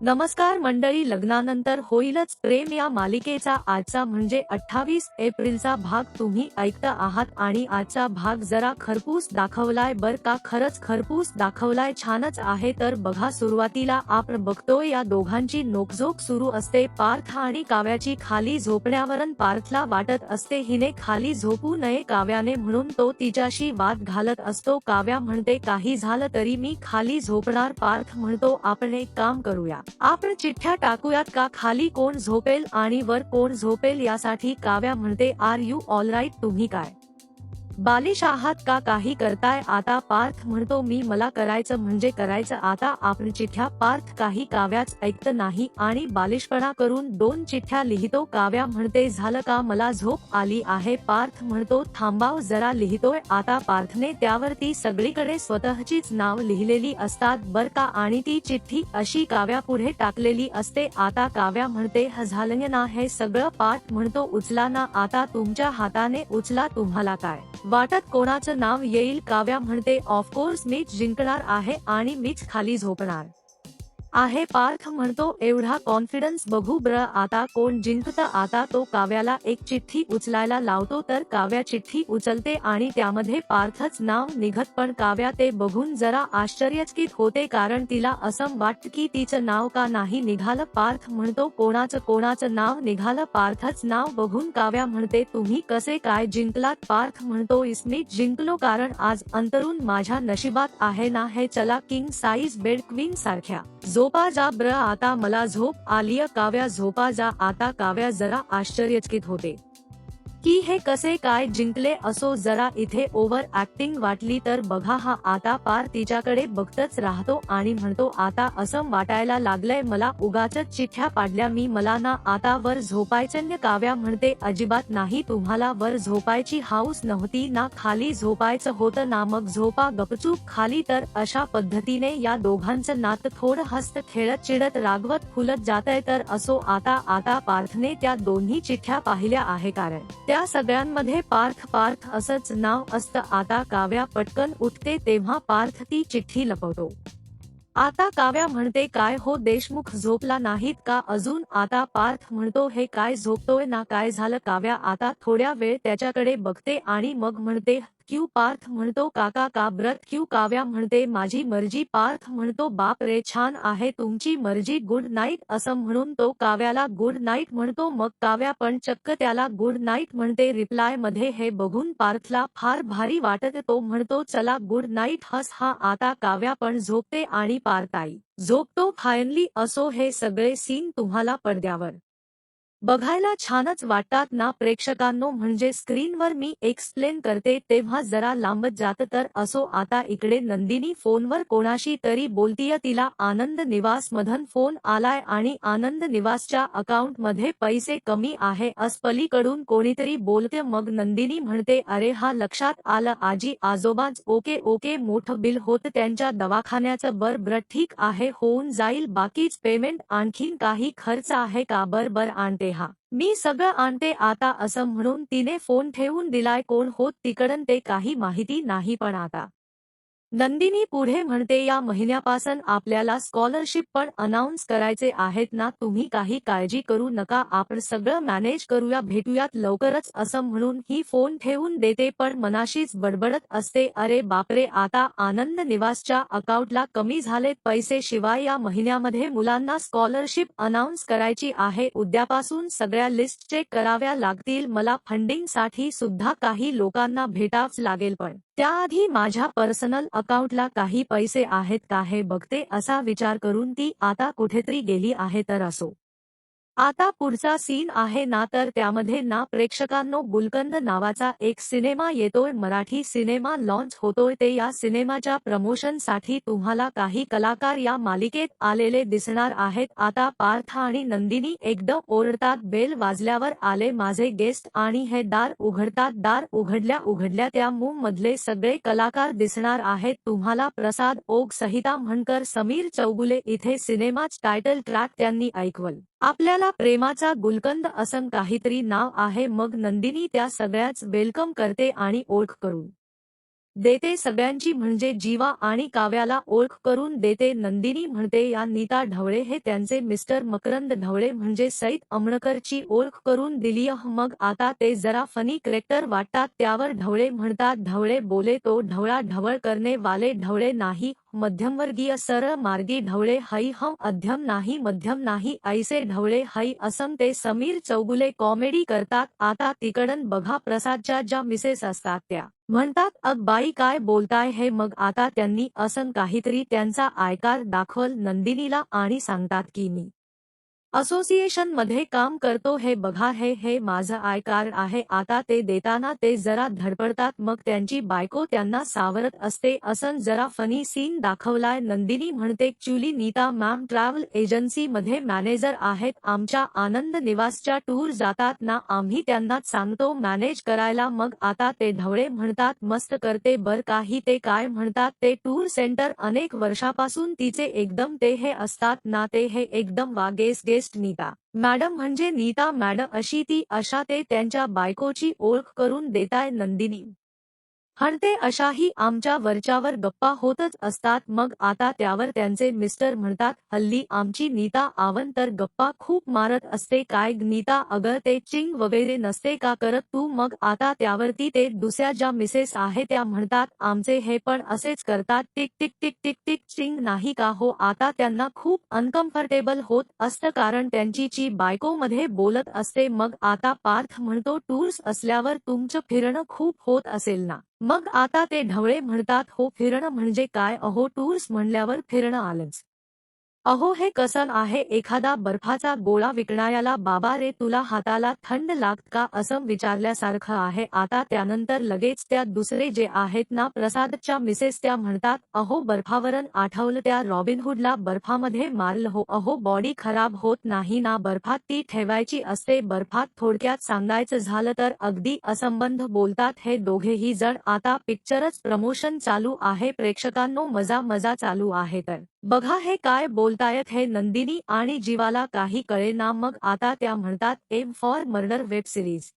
नमस्कार मंडळी लग्नानंतर होईलच. प्रेम या मालिकेचा आजचा म्हणजे अठ्ठावीस एप्रिलचा भाग. तुम्ही ऐकता आहात आणि आजचा भाग जरा खरपूस दाखवलाय. बर का? खरंच खरपूस दाखवलाय. छानच आहे. तर बघा सुरुवातीला आपण बघतोय या दोघांची नोकझोक सुरू असते. पार्थ आणि काव्याची खाली झोपण्यावरून पार्थला वाटत असते हिने खाली झोपू नये काव्याने म्हणून तो तिच्याशी वाद घालत असतो. काव्या म्हणते काही झालं तरी मी खाली झोपणार. पार्थ म्हणतो आपण एक काम करूया. आपण चिठ्ठ्या टाकूयात का? खाली कोण झोपेल आणि वर कोण झोपेल यासाठी काव्या म्हणते आर यू ऑल राईट तुम्ही काय? बालिश आहात का काही करताय? आता पार्थ म्हणतो मी मला करायचं म्हणजे करायचं. आता आपण चिठ्ठ्या पार्थ काही काव्याच ऐकत नाही आणि बालिशपणा करून दोन चिठ्ठ्या लिहितो. काव्या म्हणते झालं का? मला झोप आली आहे. पार्थ म्हणतो थांबाव जरा लिहितोय. आता पार्थने त्यावरती सगळीकडे स्वतःचीच नाव लिहिलेली असतात. बर का? आणि ती चिठ्ठी अशी काव्या पुढे टाकलेली असते. आता काव्या म्हणते "ह ना हे सगळं? पाठ म्हणतो उचला ना. आता तुमच्या हाताने उचला. तुम्हाला काय वाटत कोणाचं नाव येईल काव्या म्हणते ऑफकोर्स मीच जिंकणार आहे आणि मीच खाली झोपणार. आहे पार्थ म्हणतो एवढा कॉन्फिडन्स बघू ब्र आता कोण जिंकत? आता तो काव्याला एक चिठ्ठी उचलायला लावतो तर काव्या चिठ्ठी उचलते आणि त्यामध्ये पार्थच नाव निघत पण काव्या ते बघून जरा आश्चर्यचकित होते कारण तिला असं वाटत की तिचं नाव का नाही निघालं? पार्थ म्हणतो कोणाचं कोणाचं नाव निघालं? पार्थच नाव बघून काव्या म्हणते तुम्ही कसे काय जिंकलात? पार्थ म्हणतो इसमी जिंकलो कारण आज अंतरून माझ्या नशिबात आहे ना हे चला किंग साईज बेड क्वीन सारख्या. झोपा जा ब्र आता मला झोप आलिया काव्या झोपा जा आता काव्या जरा आश्चर्यचकित होते. की हे कसे काय जिंकले असो जरा इथे ओव्हर ऍक्टिंग वाटली तर बघा हा आता पार तिच्याकडे बघतच राहतो आणि म्हणतो आता असं वाटायला लागलंय मला उगाच चिठ्ठ्या पाडल्या मी मला ना आता वर झोपायचं काव्या म्हणते अजिबात नाही तुम्हाला वर झोपायची हाऊस नव्हती ना खाली झोपायचं होतं ना मग झोपा गपचूप खाली तर अशा पद्धतीने या दोघांचं नातं थोडं हस्त खेळत चिडत रागवत फुलत जात तर असो आता आता पार्थने त्या दोन्ही चिठ्ठ्या पाहिल्या आहे कारण त्या सगळ्यांमध्ये पार्थ पार्थ असंच नाव असतं. आता काव्या पटकन उठते तेव्हा पार्थ ती चिठ्ठी लपवतो. आता काव्या म्हणते काय हो देशमुख झोपला नाहीत का अजून? आता पार्थ म्हणतो हे काय झोपतोय ना? काय झालं? काव्या आता थोड्या वेळ त्याच्याकडे बघते आणि मग म्हणते क्यू पार्थ म्हणतो काका का ब्रत क्यू काव्या म्हणते माझी मर्जी पार्थ म्हणतो बाप रे छान आहे तुमची मर्जी गुड नाईट असं म्हणून तो काव्याला गुड नाईट म्हणतो मग काव्या पण चक्क त्याला गुड नाईट म्हणते रिप्लायमध्ये हे बघून पार्थला फार भारी वाटत तो म्हणतो चला गुड नाईट हस हा आता काव्या पण झोपते आणि पार्थाई झोपतो फायनली असो हे सगळे सीन तुम्हाला पडद्यावर. बघायला छानच वाटतात ना प्रेक्षकांनो म्हणजे स्क्रीनवर मी एक्सप्लेन करते तेव्हा जरा लांबत जात तर असो. आता इकडे नंदिनी फोनवर कोणाशी तरी बोलतीय तिला आनंद निवास मधन फोन आलाय आणि आनंद निवासच्या अकाउंटमध्ये पैसे कमी आहे. अस्पलीकडून कोणीतरी बोलते मग नंदिनी म्हणते अरे हा लक्षात आलं आजी आजोबाज ओके ओके मोठं बिल होत त्यांच्या दवाखान्याचं बर बर ठीक आहे होऊन जाईल बाकीच पेमेंट आणखीन काही खर्च आहे का? बर बर आणते हा. मी सगळं आणते आता असं म्हणून तिने फोन ठेवून दिलाय कोण होत तिकडन ते काही माहिती नाही पण आता. नंदिनी पुढे म्हणते या महिन्यापासून आपल्याला स्कॉलरशिप पण अनाऊन्स करायचे आहेत ना तुम्ही काही काळजी करू नका आपण सगळं मॅनेज करूया भेटूयात लवकरच असं म्हणून ही फोन ठेवून देते पण मनाशीच बडबडत असते अरे बापरे आता आनंद निवासच्या अकाउंटला कमी झालेत पैसे शिवाय या महिन्यामध्ये मुलांना स्कॉलरशिप अनाऊन्स करायची आहे उद्यापासून सगळ्या लिस्ट चेक कराव्या लागतील मला फंडिंगसाठी सुद्धा काही लोकांना भेटावच लागेल पण त्याआधी माझ्या पर्सनल अकाउंटला काही पैसे आहेत का हे बघते असा विचार करून ती आता कुठेतरी गेली आहे तर असो. आता पुढचा सीन आहे ना तर त्यामध्ये ना प्रेक्षकांनो गुलकंद नावाचा एक सिनेमा येतोय मराठी सिनेमा लॉन्च होतोय. ते या सिनेमाच्या प्रमोशनसाठी तुम्हाला काही कलाकार या मालिकेत आलेले दिसणार आहेत. आता पार्थ आणि नंदिनी एकदम ओरडतात बेल वाजल्यावर आले माझे गेस्ट आणि हे दार उघडतात. दार उघडल्या उघडल्या त्या मूव मधले सगळे कलाकार दिसणार आहेत. तुम्हाला प्रसाद ओग सहिता म्हणकर समीर चौगुले इथे सिनेमाच टायटल ट्रॅक त्यांनी ऐकवल. आपल्याला प्रेमाचा गुलकंद असं काहीतरी नाव आहे मग नंदिनी त्या सगळ्याच वेलकम करते आणि ओळख करून देते सगळ्यांची म्हणजे जीवा आणि काव्याला ओळख करून देते. नंदिनी म्हणते या नीता ढवळे हे त्यांचे मिस्टर मकरंद ढवळे म्हणजे सईद अमणकरची ओळख करून दिलीय मग आता ते जरा फनी करेक्टर वाटतात. त्यावर ढवळे म्हणतात ढवळे बोले तो ढवळा ढवळ करणे वाले ढवळे नाही मध्यमवर्गीय सरळ मार्गी ढवळे हई हम अध्यम नाही मध्यम नाही ऐसे ढवळे हई असम ते समीर चौगुले कॉमेडी करतात. आता तिकडन बघा प्रसादच्या ज्या मिसेस असतात त्या. म्हणतात अग बाई काय बोलताय हे मग आता त्यांनी असन काहीतरी त्यांचा आयकार दाखवल नंदिनीला आणि सांगतात की मी असोसिएशनमध्ये काम करतो हे बघा हे हे माझं आय कार्ड आहे आता ते देताना ते जरा धडपडतात मग त्यांची बायको त्यांना सावरत असते असं जरा फनी सीन दाखवलाय नंदिनी म्हणते चुली नीता मॅम ट्रॅव्हल एजन्सी मध्ये मॅनेजर आहेत आमच्या आनंद निवासच्या टूर जातात ना आम्ही त्यांना सांगतो मॅनेज करायला मग आता ते ढवळे म्हणतात मस्त करते बर काही ते काय म्हणतात ते टूर सेंटर अनेक वर्षापासून तिचे एकदम ते हे असतात ना ते हे एकदम वागेस गे बेस्ट नीता. मॅडम म्हणजे नीता मॅडम अशी ती अशा ते त्यांच्या बायकोची ओळख करून देताय नंदिनी. हणते अशाही आमच्या वरच्यावर गप्पा होतच असतात. मग आता त्यावर त्यांचे मिस्टर म्हणतात हल्ली आमची नीता आवन तर गप्पा खूप मारत असते. काय नीता अगर ते चिंग वगैरे नसते का करत तू? मग आता त्यावरती ते दुसऱ्या ज्या मिसेस आहे त्या म्हणतात आमचे हे पण असेच करतात. Tick tick tick tick tick चिंग नाही का हो? आता त्यांना खूप अनकम्फर्टेबल होत असतं कारण त्यांची ची बायको मध्ये बोलत असते. मग आता पार्थ म्हणतो टूर्स असल्यावर तुमचं फिरणं खूप होत असेल ना? मग आता ते ढवळे म्हणतात हो फिरणं म्हणजे काय? अहो टूर्स म्हणल्यावर फिरणं आलंच. अहो हे कसं आहे? एखादा बर्फाचा गोळा विकणाऱ्याला बाबा रे तुला हाताला थंड लागत का? असं विचारल्यासारखं आहे. आता त्यानंतर लगेच त्या दुसरे जे आहेत ना प्रसादच्या मिसेस त्या म्हणतात अहो बर्फावरण आठवलं त्या रॉबिनहूडला बर्फामध्ये मारलं हो. अहो बॉडी खराब होत नाही ना बर्फात ती ठेवायची असते. बर्फात थोडक्यात सांगायचं झालं तर अगदी असंबंध बोलतात हे दोघेही जण. आता पिक्चरच प्रमोशन चालू आहे. प्रेक्षकांनो मजा मजा चालू आहे तर. बघा हे काय बोलतायत हे नंदिनी आणि जीवाला काही कळेना मग आता त्या म्हणतात M for murder web series.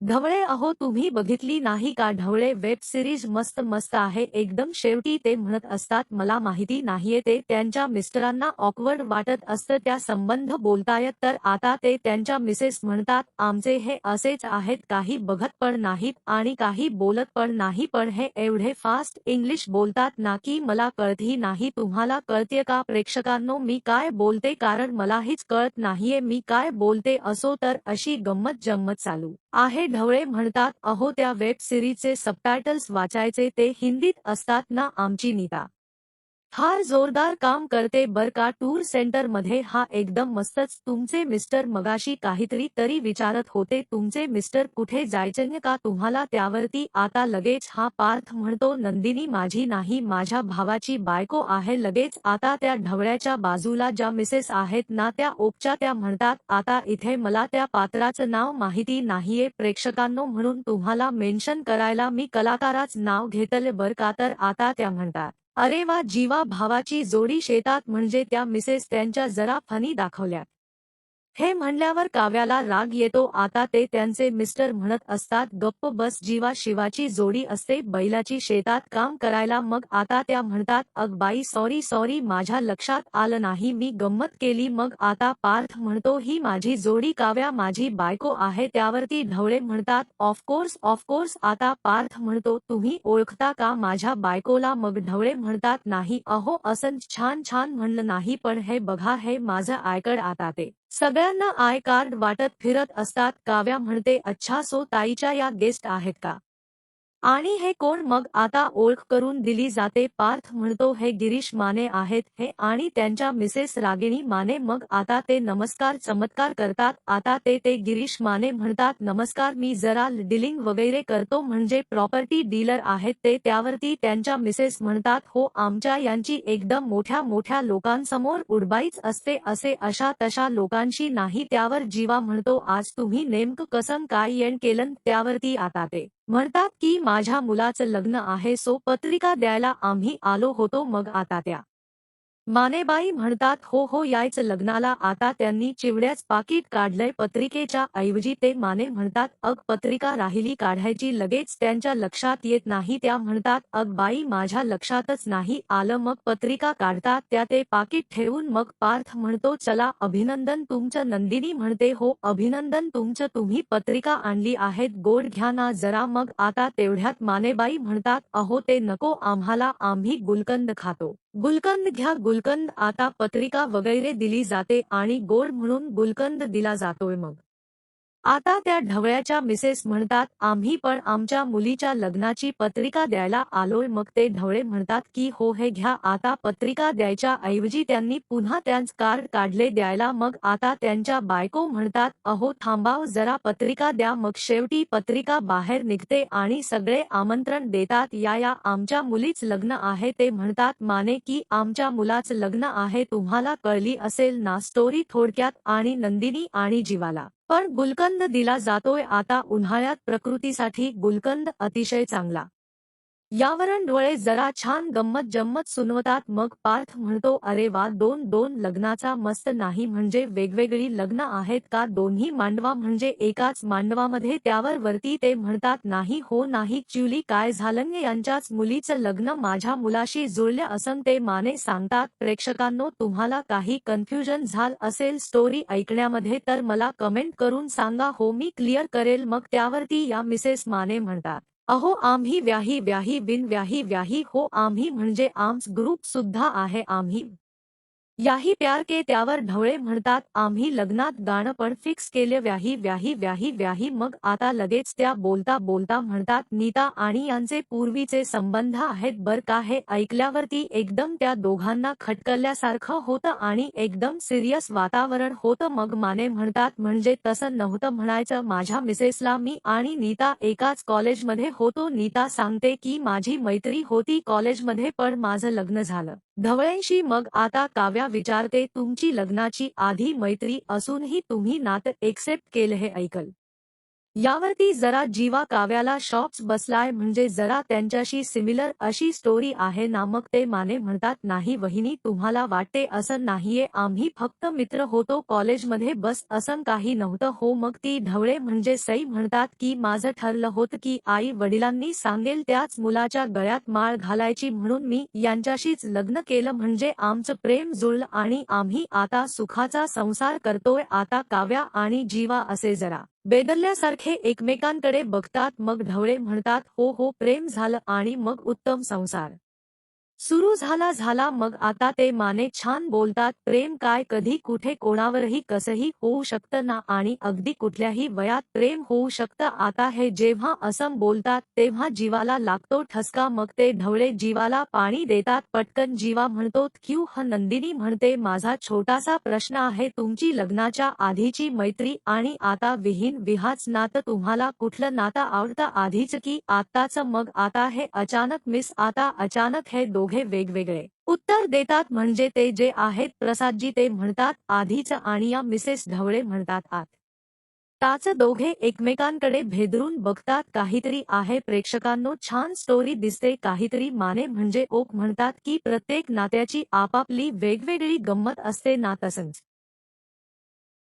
Dhawale अहो तुम्ही बघितली नाही का? ढवळे वेब सिरीज मस्त मस्त आहे. एकदम शेवटी ते म्हणत असतात मला माहिती नाहीये ते त्यांच्या मिस्टरांना ऑकवर्ड वाटत असतं. त्या संबंध बोलतायत तर आता ते त्यांच्या मिसेस म्हणतात आमचे हे असेच आहेत. काही बघत पण नाहीत आणि काही बोलत पण नाही. पण हे एवढे फास्ट इंग्लिश बोलतात ना की मला कळतही नाही. तुम्हाला कळते का प्रेक्षकांनो? मी काय बोलते? कारण मलाहीच कळत नाहीये. मी काय बोलते असो तर अशी गंमत जम्मत चालू. आहे ढवळे म्हणतात अहो त्या वेब सिरीजचे सबटायटल्स वाचायचे ते हिंदीत असतात ना आमची नीता? फार जोरदार काम करते बर का. टूर सेंटरमध्ये हा एकदम मस्तच. तुमचे मिस्टर मगाशी काहीतरी तरी विचारत होते. तुमचे मिस्टर कुठे जायचे का तुम्हाला त्यावरती आता लगेच हा पार्थ म्हणतो नंदिनी माझी नाही माझ्या भावाची बायको आहे लगेच आता त्या ढवळ्याच्या बाजूला ज्या मिसेस आहेत ना त्या ओपच्या त्या म्हणतात आता इथे मला त्या पात्राचं नाव माहिती नाहीये. प्रेक्षकांनो म्हणून तुम्हाला मेन्शन करायला मी कलाकाराच नाव घेतले बर का तर आता त्या म्हणतात. अरे वा जीवा भावाची जोडी शेतात म्हणजे त्या मिसेस त्यांच्या जरा फनी दाखवल्यात. हे म्हणल्यावर काव्याला राग येतो. आता ते त्यांचे मिस्टर म्हणत असतात गप्प बस जीवा शिवाची जोडी असते बैलाची शेतात काम करायला. मग आता त्या म्हणतात अग बाई सॉरी सॉरी माझ्या लक्षात आलं नाही मी गंमत केली. मग आता पार्थ म्हणतो ही माझी जोडी काव्या माझी बायको आहे. त्यावरती ढवळे म्हणतात ऑफकोर्स ऑफकोर्स आता पार्थ म्हणतो तुम्ही ओळखता का माझ्या बायकोला? मग ढवळे म्हणतात नाही अहो असं छान छान म्हणलं नाही पण हे बघा हे माझं आयकड आता ते सगळ्यांना आय कार्ड वाटत फिरत असतात. काव्या म्हणते अच्छा सो ताईच्या या गेस्ट आहेत का? आणि हे कोण मग आता ओळख करून दिली जाते? पार्थ म्हणतो हे गिरीश माने आहेत हे आणि त्यांच्या मिसेस रागिणी माने. मग आता ते नमस्कार चमत्कार करतात. आता ते ते गिरीश माने म्हणतात नमस्कार मी जरा डिलिंग वगैरे करतो म्हणजे प्रॉपर्टी डीलर आहेत ते त्यावरती त्यांच्या मिसेस म्हणतात हो आमच्या यांची एकदम मोठ्या मोठ्या लोकांसमोर उडबाईच असते असे अशा तशा लोकांशी नाही त्यावर जीवा म्हणतो आज तुम्ही नेमकं कसं काय येण केलं? त्यावरती आता ते म्हणतात की माझ्या मुलाचं लग्न आहे सो पत्रिका द्यायला आम्ही आलो होतो मग आता त्या मानेबाई म्हणतात हो हो यायचं लग्नाला. आता त्यांनी चिवड्याच पाकिट काढलंय. पत्रिकेच्या ऐवजी ते माने म्हणतात अग पत्रिका राहिली काढायची. लगेच त्यांच्या लक्षात येत नाही. त्या म्हणतात अग बाई माझ्या लक्षातच नाही आलं. मग पत्रिका काढतात. त्या ते पाकिट ठेवून मग पार्थ म्हणतो चला अभिनंदन तुमचं. नंदिनी म्हणते हो अभिनंदन तुमचं. तुम्ही पत्रिका आणली आहेत. गोड घ्या ना जरा. मग आता तेवढ्यात मानेबाई म्हणतात अहो ते नको. आम्हाला आम्ही गुलकंद खातो. गुलकंद घ्या. गुलकंद आता पत्रिका वगैरे दिली जाते आणि गोड म्हणून गुलकंद दिला जातोय मग. आता त्या ढवळ्याच्या मिसेस म्हणतात आम्ही पण आमच्या मुलीच्या लग्नाची पत्रिका द्यायला आलोय. मग ते ढवळे म्हणतात की हो हे घ्या आता पत्रिका द्यायच्या ऐवजी त्यांनी पुन्हा त्यांच कार्ड काढले द्यायला. मग आता त्यांच्या बायको म्हणतात अहो थांबाव जरा पत्रिका द्या. मग शेवटी पत्रिका बाहेर निघते आणि सगळे आमंत्रण देतात या या आमच्या मुलीच लग्न आहे. ते म्हणतात माने की आमच्या मुलाचं लग्न आहे तुम्हाला कळली असेल ना? स्टोरी थोडक्यात आणि नंदिनी आणि जीवाला. पण गुलकंद दिला जातोय आता उन्हाळ्यात प्रकृतीसाठी गुलकंद अतिशय चांगला. यावरण डोळे जरा छान गंमत जम्मत सुनवतात. मग पार्थ म्हणतो अरे वा दोन दोन लग्नाचा मस्त नाही म्हणजे वेगवेगळी लग्न आहेत का? दोन्ही मांडवा म्हणजे एकाच मांडवामध्ये त्यावर वरती ते म्हणतात नाही हो नाही च्युली काय झालं? यांच्याच मुलीचं लग्न माझ्या मुलाशी जुळलं असं ते माने सांगतात. प्रेक्षकांनो तुम्हाला काही कन्फ्युजन झाल असेल स्टोरी ऐकण्यामध्ये तर मला कमेंट करून सांगा. हो मी क्लिअर करेल. मग त्यावरती या मिसेस माने म्हणतात. अहो आम्ही व्याही व्याही बिन व्याही व्याही हो आम्ही म्हणजे आम्स ग्रुप सुद्धा आहे आम्ही. याही प्यार के त्यावर ढवळे म्हणतात आम्ही लग्नात गाणं पण फिक्स केले व्याही व्याही व्याही व्याही मग आता लगेच त्या बोलता बोलता म्हणतात नीता आणि यांचे पूर्वीचे संबंध आहेत बर का हे ऐकल्यावरती एकदम त्या दोघांना खटकल्यासारखं होतं आणि एकदम सिरियस वातावरण होतं मग माने म्हणतात म्हणजे तसं नव्हतं म्हणायचं माझ्या मिसेसला मी आणि नीता एकाच कॉलेजमध्ये होतो नीता सांगते की माझी मैत्री होती कॉलेजमध्ये पण माझं लग्न झालं. धवळ्यांशी मग आता काव्या विचारते तुमची लग्नाची आधी मैत्री असूनही तुम्ही नातं एक्सेप्ट केलं हे ऐकल. यावरती जरा जीवा काव्याला शॉप्स बसलाय म्हणजे जरा त्यांच्याशी सिमिलर अशी स्टोरी आहे ना मग ते माने म्हणतात नाही वहिनी तुम्हाला वाटते असं नाहीये. आम्ही फक्त मित्र होतो. कॉलेजमध्ये बस असं काही नव्हतं. हो मग ती ढवळे म्हणजे सई म्हणतात की माझं ठरलं होतं की आई वडिलांनी सांगेल त्याच मुलाच्या गळ्यात माळ घालायची म्हणून मी यांच्याशीच लग्न केलं म्हणजे आमचं प्रेम जुळलं आणि आम्ही आता सुखाचा संसार करतोय. आता काव्या आणि जीवा असे जरा बेदरल्यासारखे एकमेकांकडे बघतात मग ढवळे म्हणतात हो हो प्रेम झालं आणि मग उत्तम संसार. सुरू झाला झाला मग आता ते माने छान बोलतात प्रेम काय कधी कुठे कोणावरही कसंही होऊ शकतं ना आणि अगदी कुठल्याही वयात प्रेम होऊ शकतं. आता हे जेव्हा असं बोलतात तेव्हा जीवाला लागतो ठसका मग ते ढवळे जीवाला पाणी देतात. पटकन जीवा म्हणतो क्यू ह नंदिनी? म्हणते माझा छोटासा प्रश्न आहे तुमची लग्नाच्या आधीची मैत्री आणि आता विहीन विहाच नातं तुम्हाला कुठलं नातं आवडतं आधीच की आत्ताच? मग आता हे अचानक मिस आता अचानक हे दोघे वेगवेगळे. उत्तर देतात म्हणजे ते जे आहेत प्रसादजी ते म्हणतात आधीच आणि या मिसेस ढवळे म्हणतात आत. ताच दोघे एकमेकांकडे भेदरून बघतात काहीतरी आहे प्रेक्षकांनो छान स्टोरी दिसते काहीतरी माने म्हणजे ओक म्हणतात की प्रत्येक नात्याची आपापली वेगवेगळी गंमत असते नातसंच